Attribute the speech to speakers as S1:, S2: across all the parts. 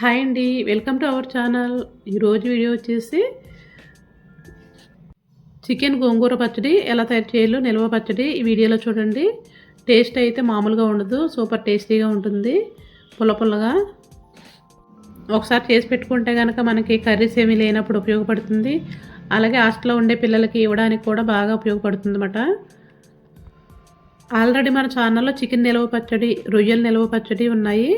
S1: Hi అండి welcome to our channel. ఈరోజు video వచ్చేసి చికెన్ గోంగూర పచ్చడి ఎలా తయారు చేయాలో నిల్వ పచ్చడి. ఈ వీడియోలో చూడండి. టేస్ట్ అయితే మామూలుగా ఉండదు సూపర్ టేస్టీగా ఉంటుంది పుల్ల పుల్లగా. ఒకసారి చేసి పెట్టుకుంటే కనుక మనకి కర్రీస్ ఏమీ లేనప్పుడు ఉపయోగపడుతుంది. అలాగే హాస్టల్లో ఉండే పిల్లలకి ఇవ్వడానికి కూడా బాగా ఉపయోగపడుతుంది అన్నమాట ఆల్రెడీ మన ఛానల్లో చికెన్ నిల్వ పచ్చడి రొయ్యల నిల్వ పచ్చడి ఉన్నాయి.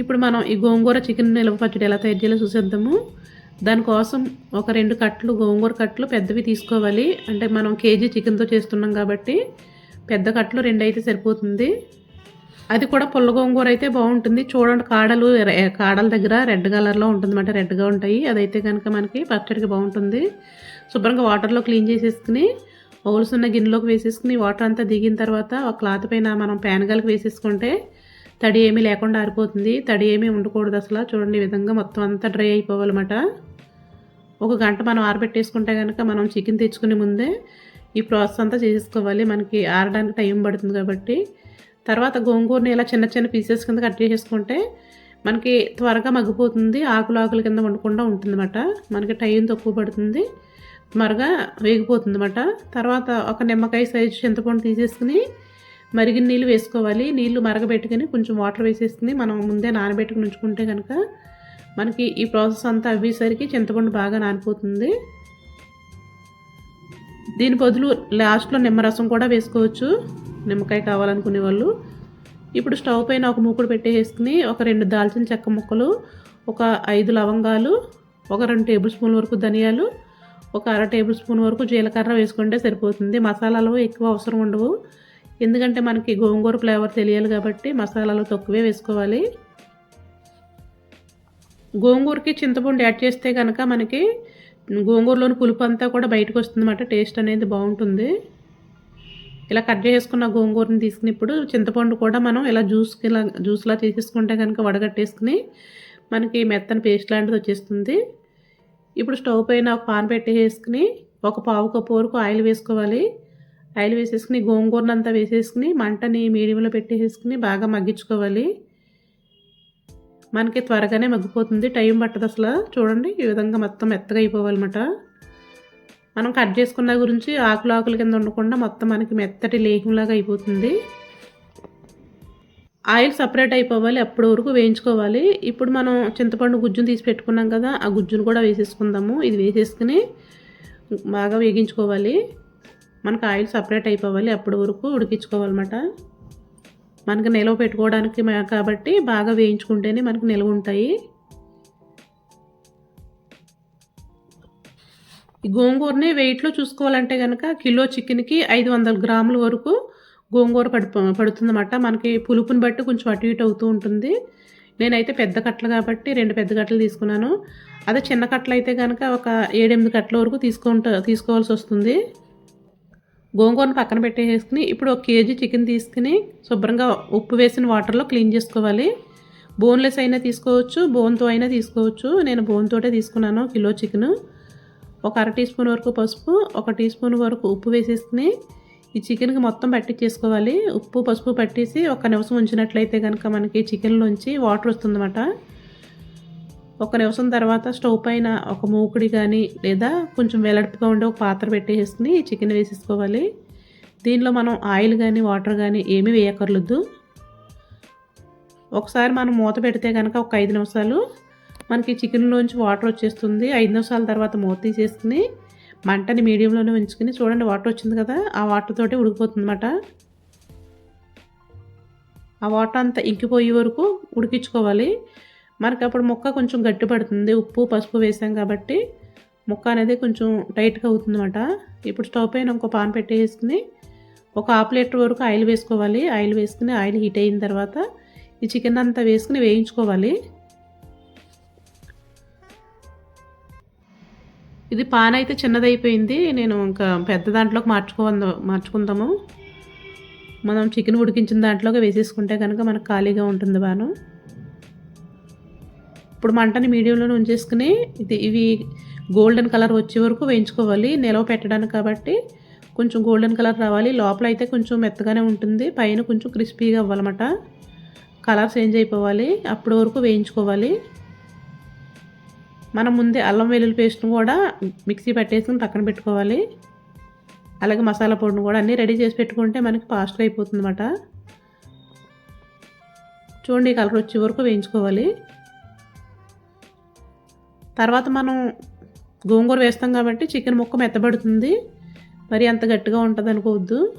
S1: ఇప్పుడు మనం ఈ గోంగూర చికెన్ నిల్వ పచ్చడి ఎలా తయారు చేయాలో చూసేద్దాము. దానికోసం ఒక రెండు కట్లు గోంగూర కట్లు పెద్దవి తీసుకోవాలి. అంటే మనం కేజీ చికెన్తో చేస్తున్నాం కాబట్టి పెద్ద కట్లు రెండు అయితే సరిపోతుంది. అది కూడా పుల్ల గోంగూర అయితే బాగుంటుంది. చూడండి కాడలు కాడల దగ్గర రెడ్ కలర్లో ఉంటుంది అన్నమాట రెడ్గా ఉంటాయి. అదైతే కనుక మనకి పచ్చడికి బాగుంటుంది. శుభ్రంగా వాటర్లో క్లీన్ చేసేసుకుని హోల్స్ ఉన్న గిన్నెలోకి వేసేసుకుని వాటర్ అంతా దిగిన తర్వాత ఒక క్లాత్ పైన మనం ప్యానగలకి వేసేసుకుంటే తడి ఏమీ లేకుండా ఆరిపోతుంది. తడి ఏమీ ఉండకూడదు అసలు. చూడండి ఈ విధంగా మొత్తం అంతా డ్రై అయిపోవాలన్నమాట. ఒక గంట మనం ఆరబెట్టేసుకుంటే కనుక మనం చికెన్ తెచ్చుకునే ముందే ఈ ప్రాసెస్ అంతా చేసేసుకోవాలి. మనకి ఆరడానికి టైం పడుతుంది కాబట్టి. తర్వాత గోంగూరని ఇలా చిన్న చిన్న పీసెస్ కింద కట్ చేసేసుకుంటే మనకి త్వరగా మగ్గిపోతుంది. ఆకులు ఆకుల కింద వండకుండా ఉంటుందన్నమాట. మనకి టైం తక్కువ పడుతుంది. త్వరగా వేగిపోతుంది అన్నమాట తర్వాత ఒక నిమ్మకాయ సైజు చింతపండు తీసేసుకుని మరిగిన నీళ్ళు వేసుకోవాలి. నీళ్ళు మరగబెట్టుకుని కొంచెం వాటర్ వేసేస్తుంది. మనం ముందే నానబెట్టుకుని ఉంచుకుంటే కనుక మనకి ఈ ప్రాసెస్ అంతా అవ్వేసరికి చింతపండు బాగా నానిపోతుంది. దీని బదులు లాస్ట్లో నిమ్మరసం కూడా వేసుకోవచ్చు. నిమ్మకాయ కావాలనుకునే వాళ్ళు. ఇప్పుడు స్టవ్ పైన ఒక మూకుడు పెట్టేసుకుని ఒక రెండు దాల్చిన చెక్క ముక్కలు ఒక ఐదు లవంగాలు ఒక రెండు టేబుల్ స్పూన్ వరకు ధనియాలు ఒక అర టేబుల్ స్పూన్ వరకు జీలకర్ర వేసుకుంటే సరిపోతుంది. మసాలాలు ఎక్కువ అవసరం ఉండవు. ఎందుకంటే మనకి గోంగూర ఫ్లేవర్ తెలియాలి కాబట్టి మసాలాలు తక్కువే వేసుకోవాలి. గోంగూరకి చింతపండు యాడ్ చేస్తే కనుక మనకి గోంగూరలోని పులుపు అంతా కూడా బయటకు వస్తుందన్నమాట. టేస్ట్ అనేది బాగుంటుంది. ఇలా కట్ చేసుకున్న గోంగూరని తీసుకుని ఇప్పుడు చింతపండు కూడా మనం ఇలా జ్యూస్కి ఇలా జ్యూస్లా చేసేసుకుంటే కనుక వడగట్టేసుకుని మనకి మెత్తని పేస్ట్ లాంటిది వచ్చేస్తుంది. ఇప్పుడు స్టవ్ పైన ఒక పాన్ పెట్టేసుకుని ఒక పావు కప్పు వరకు ఆయిల్ వేసుకోవాలి. ఆయిల్ వేసేసుకుని గోంగూరనంతా వేసేసుకుని మంటని మీడియంలో పెట్టేసుకుని బాగా మగ్గించుకోవాలి. మనకి త్వరగానే మగ్గిపోతుంది. టైం పట్టదు అసలు. చూడండి ఈ విధంగా మొత్తం మెత్తగా అయిపోవాలన్నమాట. మనం కట్ చేసుకున్న గురించి ఆకులు ఆకుల కింద ఉండకుండా మొత్తం మనకి మెత్తటి లేహంలాగా అయిపోతుంది. ఆయిల్ సపరేట్ అయిపోవాలి అప్పటి వరకు వేయించుకోవాలి. ఇప్పుడు మనం చింతపండు గుజ్జును తీసి పెట్టుకున్నాం కదా ఆ గుజ్జును కూడా వేసేసుకుందాము. ఇది వేసేసుకుని బాగా వేగించుకోవాలి. మనకు ఆయిల్ సపరేట్ అయిపోవాలి అప్పటి వరకు ఉడికించుకోవాలన్నమాట. మనకి నిలవ పెట్టుకోవడానికి కాబట్టి బాగా వేయించుకుంటేనే మనకు నిల్వ ఉంటాయి. ఈ గోంగూరని వెయిట్లో చూసుకోవాలంటే కనుక కిలో చికెన్కి ఐదు వందల గ్రాముల వరకు గోంగూర పడు పడుతుందన్నమాట. మనకి పులుపుని బట్టి కొంచెం అటు ఇటు అవుతూ ఉంటుంది. నేనైతే పెద్ద కట్టలు కాబట్టి రెండు పెద్ద కట్టలు తీసుకున్నాను. అదే చిన్న కట్టలు అయితే కనుక ఒక ఏడెనిమిది కట్టల వరకు తీసుకుంటా తీసుకోవాల్సి వస్తుంది. గోంగూరను పక్కన పెట్టేసుకుని ఇప్పుడు ఒక కేజీ చికెన్ తీసుకుని శుభ్రంగా ఉప్పు వేసిన వాటర్లో క్లీన్ చేసుకోవాలి. బోన్లెస్ అయినా తీసుకోవచ్చు బోన్తో అయినా తీసుకోవచ్చు. నేను బోన్తోటే తీసుకున్నాను కిలో చికెన్. ఒక అర టీ స్పూన్ వరకు పసుపు ఒక టీ స్పూన్ వరకు ఉప్పు వేసేసుకుని ఈ చికెన్కి మొత్తం పట్టించేసుకోవాలి. ఉప్పు పసుపు పట్టేసి ఒక నిమిషం ఉంచినట్లయితే కనుక మనకి చికెన్లోంచి వాటర్ వస్తుందన్నమాట. ఒక నిమిషం తర్వాత స్టవ్ పైన ఒక మూకుడి కానీ లేదా కొంచెం వెలడుపుగా ఉండే ఒక పాత్ర పెట్టేసుకుని చికెన్ వేసేసుకోవాలి. దీనిలో మనం ఆయిల్ కానీ వాటర్ కానీ ఏమీ వేయకర్లేదు. ఒకసారి మనం మూత పెడితే కనుక ఒక ఐదు నిమిషాలు మనకి చికెన్లోంచి వాటర్ వచ్చేస్తుంది. ఐదు నిమిషాల తర్వాత మూత తీసేసుకుని మంటని మీడియంలోనే ఉంచుకుని చూడండి వాటర్ వచ్చింది కదా ఆ వాటర్ తోటి ఉడికిపోతుంది ఆ వాటర్ అంతా ఇంకిపోయే వరకు ఉడికించుకోవాలి. మనకి అప్పుడు ముక్క కొంచెం గట్టి పడుతుంది. ఉప్పు పసుపు వేసాం కాబట్టి ముక్క అనేది కొంచెం టైట్గా అవుతుందన్నమాట. ఇప్పుడు స్టవ్ పైన ఇంకో పాన్ పెట్టేసుకుని ఒక హాఫ్ లీటర్ వరకు ఆయిల్ వేసుకోవాలి. ఆయిల్ వేసుకుని ఆయిల్ హీట్ అయిన తర్వాత ఈ చికెన్ అంతా వేసుకుని వేయించుకోవాలి. ఇది పాన్ అయితే చిన్నదైపోయింది. నేను ఇంకా పెద్ద దాంట్లోకి మార్చుకో మార్చుకుందాము. మనం చికెన్ ఉడికించిన దాంట్లోకి వేసేసుకుంటే కనుక మనకు ఖాళీగా ఉంటుంది బాను. ఇప్పుడు మంటని మీడియంలోనే ఉంచేసుకుని ఇది ఇవి గోల్డెన్ కలర్ వచ్చే వరకు వేయించుకోవాలి. నిలవ పెట్టడానికి కాబట్టి కొంచెం గోల్డెన్ కలర్ రావాలి. లోపల అయితే కొంచెం మెత్తగానే ఉంటుంది. పైన కొంచెం క్రిస్పీగా అవ్వాలన్నమాట. కలర్ చేంజ్ అయిపోవాలి. అప్పటి వరకు వేయించుకోవాలి. మనం ముందే అల్లం వెల్లుల్లి పేస్ట్ని కూడా మిక్సీ పట్టేసుకుని పక్కన పెట్టుకోవాలి. అలాగే మసాలా పొడిని కూడా అన్నీ రెడీ చేసి పెట్టుకుంటే మనకి ఫాస్ట్గా అయిపోతుంది అనమాట చూడండి కలర్ వచ్చే వరకు వేయించుకోవాలి. తర్వాత మనం గోంగూర వేస్తాం కాబట్టి చికెన్ ముక్క మెత్తబడుతుంది. మరి అంత గట్టిగా ఉంటుంది అనుకోవద్దు.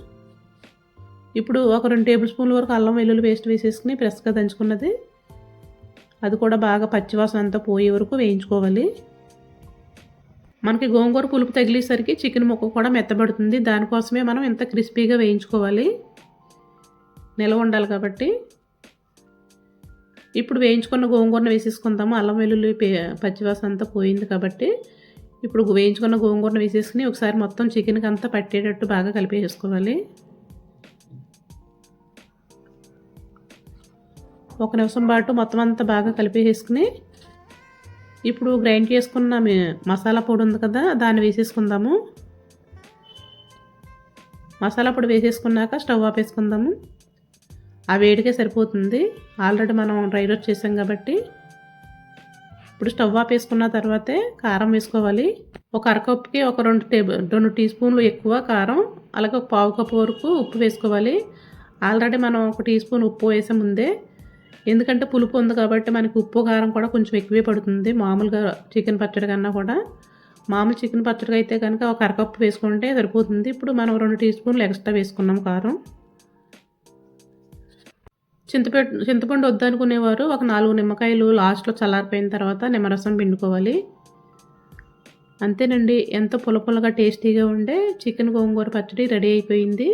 S1: ఇప్పుడు ఒక రెండు టేబుల్ స్పూన్ల వరకు అల్లం వెల్లుల్లి పేస్ట్ వేసేసుకుని ఫ్రెష్గా దంచుకున్నది. అది కూడా బాగా పచ్చివాసన అంతా పోయే వరకు వేయించుకోవాలి. మనకి గోంగూర పులుపు తగిలేసరికి చికెన్ ముక్క కూడా మెత్తబడుతుంది. దానికోసమే మనం ఇంత క్రిస్పీగా వేయించుకోవాలి. నిల్వ ఉండాలి కాబట్టి. ఇప్పుడు వేయించుకున్న గోంగూరను వేసేసుకుందాము. అల్లం వెల్లుల్లి పచ్చివాసన అంతా పోయింది కాబట్టి ఇప్పుడు వేయించుకున్న గోంగూరను వేసేసుకుని ఒకసారి మొత్తం చికెన్కి అంతా పట్టేటట్టు బాగా కలిపేసుకోవాలి. ఒక నిమిషం పాటు మొత్తం అంతా బాగా కలిపేసుకుని ఇప్పుడు గ్రైండ్ చేసుకున్న మసాలా పొడి ఉంది కదా దాన్ని వేసేసుకుందాము. మసాలా పొడి వేసేసుకున్నాక స్టవ్ ఆపేసుకుందాము. ఆ వేడికే సరిపోతుంది. ఆల్రెడీ మనం డ్రై రోస్ట్ చేసాం కాబట్టి ఇప్పుడు స్టవ్ ఆపేసుకున్న తర్వాతే కారం వేసుకోవాలి. ఒక అరకప్పుకి ఒక రెండు టేబుల్ రెండు టీ స్పూన్లు ఎక్కువ కారం అలాగే ఒక పావు కప్పు వరకు ఉప్పు వేసుకోవాలి. ఆల్రెడీ మనం ఒక టీ స్పూన్ ఉప్పు వేసే ముందే ఎందుకంటే పులుపు ఉంది కాబట్టి మనకి ఉప్పు కారం కూడా కొంచెం ఎక్కువే పడుతుంది. మామూలుగా చికెన్ పచ్చడి కన్నా కూడా. మామూలు చికెన్ పచ్చడి అయితే కనుక ఒక అరకప్పు వేసుకుంటే సరిపోతుంది. ఇప్పుడు మనం రెండు టీ స్పూన్లు ఎక్స్ట్రా వేసుకున్నాం కారం. చింతపండు చింతపండు వద్దనుకునేవారు. ఒక నాలుగు నిమ్మకాయలు లాస్ట్లో చల్లారిపోయిన తర్వాత నిమ్మరసం పిండుకోవాలి. అంతేనండి. ఎంతో పులపులగా టేస్టీగా ఉండే చికెన్ గోంగూర పచ్చడి రెడీ అయిపోయింది.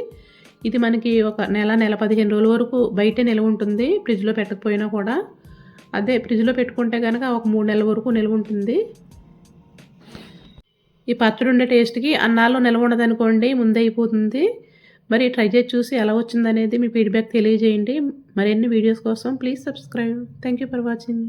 S1: ఇది మనకి ఒక నెల నెల పదిహేను రోజుల వరకు బయటే నిల్వ ఉంటుంది. ఫ్రిడ్జ్లో పెట్టకపోయినా కూడా. అదే ఫ్రిడ్జ్లో పెట్టుకుంటే కనుక ఒక మూడు నెలల వరకు నిల్వ ఉంటుంది. ఈ పచ్చడి ఉండే టేస్ట్కి అన్నాల్లో నిల్వ ఉండదనుకోండి ముందే అయిపోతుంది. మరి ట్రై చేసి చూసి ఎలా వచ్చిందనేది మీ ఫీడ్బ్యాక్ తెలియజేయండి. మరిన్ని వీడియోస్ కోసం please subscribe thank you for watching